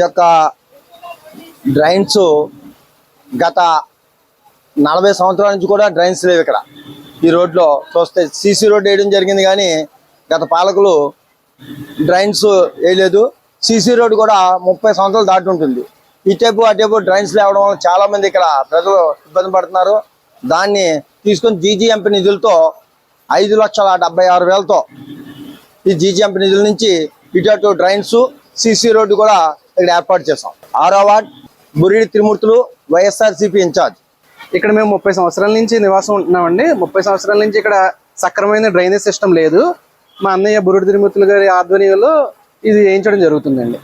యొక్క డ్రైన్స్ గత నలభై సంవత్సరాల నుంచి కూడా డ్రైన్స్ లేవు ఇక్కడ. ఈ రోడ్లో చూస్తే సీసీ రోడ్ వేయడం జరిగింది కానీ గత పాలకులు డ్రైన్స్ వేయలేదు. సీసీ రోడ్ కూడా ముప్పై సంవత్సరాలు దాటి ఉంటుంది. ఇటేపు అటేపు డ్రైన్స్ లేవడం వల్ల చాలామంది ఇక్కడ ప్రజలు ఇబ్బంది పడుతున్నారు. దాన్ని తీసుకొని జీజీఎంపీ నిధులతో ఐదు లక్షల డెబ్బై ఆరు వేలతో ఈ జీజీఎంపీ నిధుల నుంచి ఇటు అటు డ్రైన్స్ సీసీ రోడ్డు కూడా ఇక్కడ ఏర్పాటు చేసాం ఆరో ward Buridi Trimurthulu YSRCP in charge. ఇక్కడ మేము ముప్పై సంవత్సరాల నుంచి నివాసం ఉంటున్నామండి. ముప్పై సంవత్సరాల నుంచి ఇక్కడ సక్రమైన డ్రైనేజ్ సిస్టమ్ లేదు. మా అన్నయ్య బురుడి తిరుమూర్తులు గారి ఆధ్వర్యంలో ఇది వేయించడం జరుగుతుందండి.